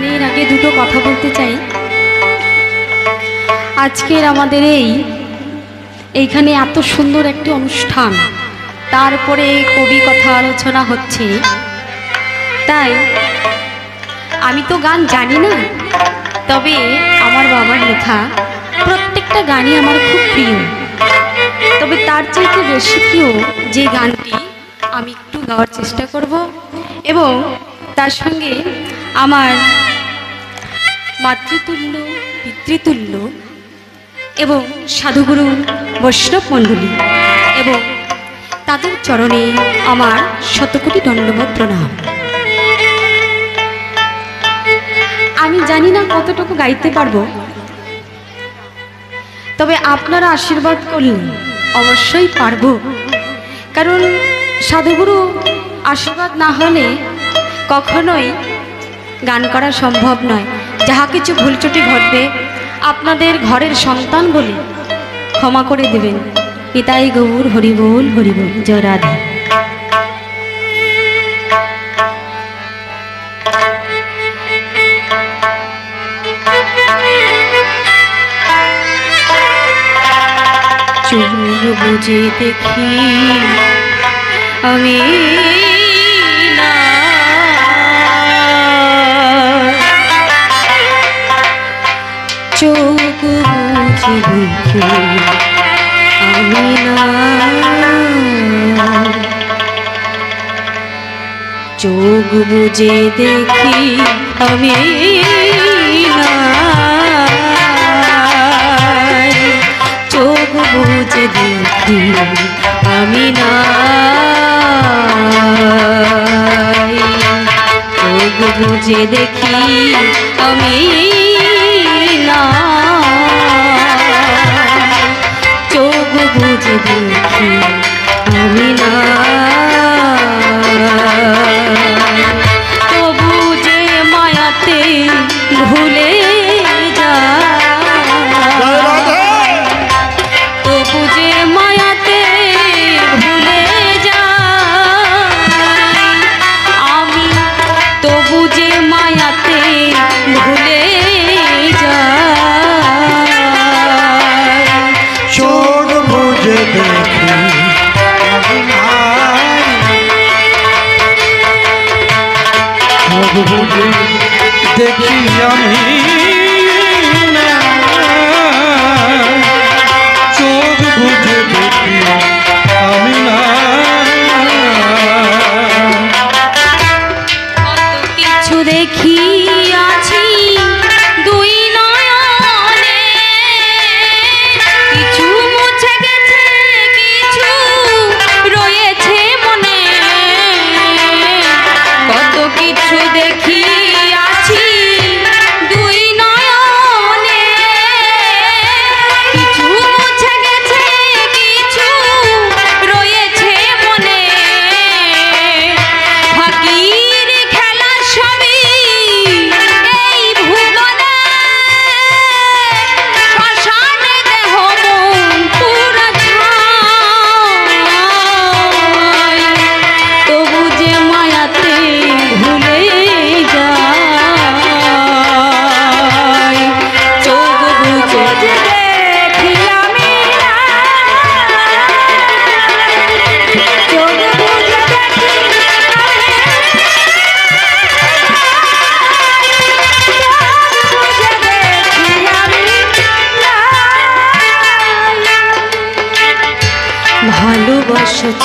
গানের আগে দুটো কথা বলতে চাই। আজকের আমাদের এই, এইখানে এত সুন্দর একটি অনুষ্ঠান, তারপরে কবি কথা আলোচনা হচ্ছে। তাই, আমি তো গান জানি না, তবে আমার বাবার লেখা প্রত্যেকটা গানই আমার খুব প্রিয়। তবে তার চাইতে বেশি প্রিয় যে গানটি আমি একটু গাওয়ার চেষ্টা করব, এবং তার সঙ্গে আমার মাতৃতুল্য, পিতৃতুল্য এবং সাধুগুরু বৈষ্ণব মণ্ডলী এবং তাদের চরণে আমার শতকোটি দণ্ডবোধ প্রণাম। আমি জানি না কতটুকু গাইতে পারব, তবে আপনারা আশীর্বাদ করলে অবশ্যই পারব। কারণ সাধুগুরু আশীর্বাদ না হলে কখনোই গান করা সম্ভব নয়। যাহা কিছু ভুলচুটি ঘটবে, আপনাদের ঘরের সন্তান বলে ক্ষমা করে দেবেন। পিতাই গৌর হরিবোল হরিবোল জয় রাধা। বুঝে দেখি আমি বুঝে দেখি আমি না চোখ বুঝে দেখি আমি চোখ বুঝে দেখি আমি না চোখ বুঝে দেখি আমি বুঝে দেখি আমি না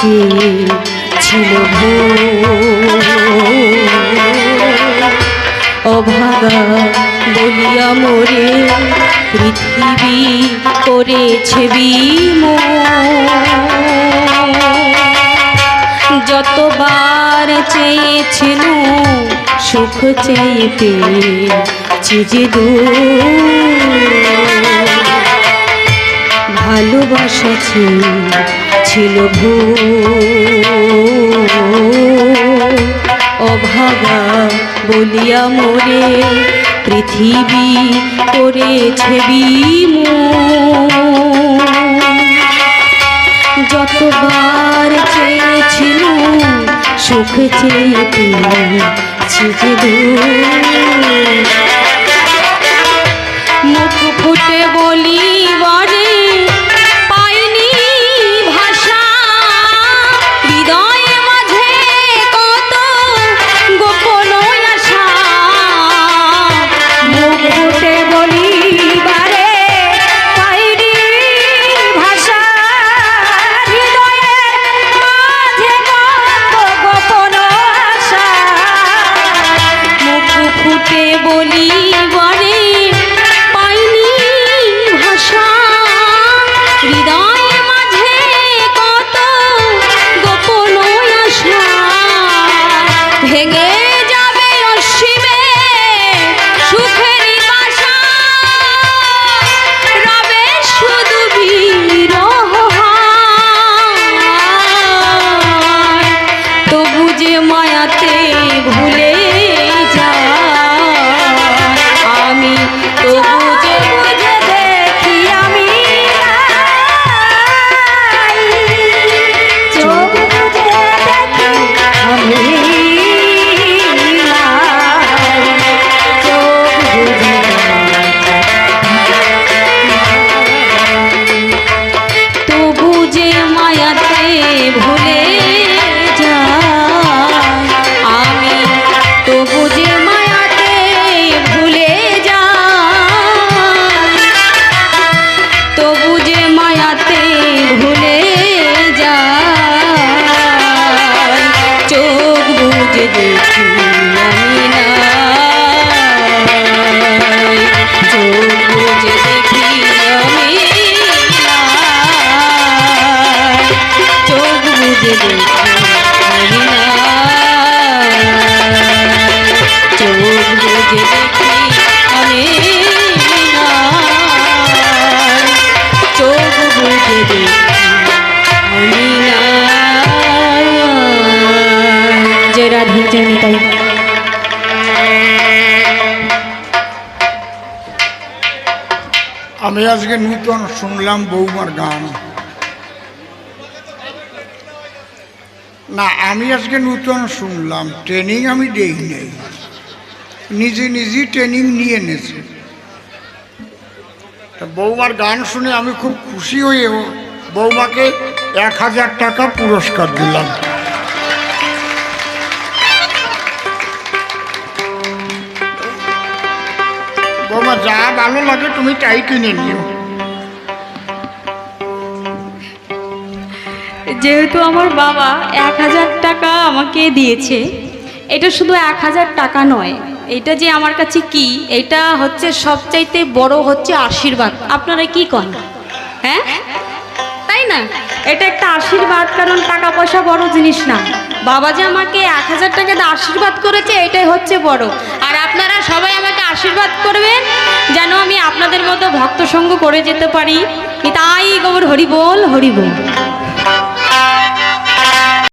চেয়ে ছিল অভাগা বলিয়া মোরে পৃথিবী করেছে বিমোহ। যতবার চেয়েছিল সুখ চেয়ে পেয়েছি যে ভালোবাসা ছিল ভূ অভাগা বলিয়া মোরে পৃথিবী করেছে বিমোহ যতবার চেয়েছিল সুখ চেয়ে পেয়েছি যে দূর। মুখ ফুটে বলি আমি আজকে নূতন শুনলাম বৌমার গান। না, আমি আজকে নূতন শুনলাম। ট্রেনিং আমি দেই নেই। নিজে নিজেই ট্রেনিং নিয়ে নেছে তা বৌমার গান শুনে আমি খুব খুশি হয়ে বৌমাকে এক হাজার টাকা পুরস্কার দিলাম। বৌমা, যা ভালো লাগে তুমি তাই কিনে নিও। যেহেতু আমার বাবা এক হাজার টাকা আমাকে দিয়েছে, এটা শুধু এক হাজার টাকা নয়, এটা যে আমার কাছে কি, এটা হচ্ছে সবচাইতে বড় হচ্ছে আশীর্বাদ। আপনারা কি কন? হ্যাঁ? তাই না? এটা একটা আশীর্বাদ, কারণ টাকা পয়সা বড় জিনিস না। বাবা যে আমাকে এক হাজার টাকা দিয়ে আশীর্বাদ করেছে, এটাই হচ্ছে বড়। আর আপনারা সবাই আমাকে আশীর্বাদ করবেন, যেন আমি আপনাদের মতো ভক্ত সঙ্গ করে যেতে পারি। তাই গোবর হরি বল হরি বল।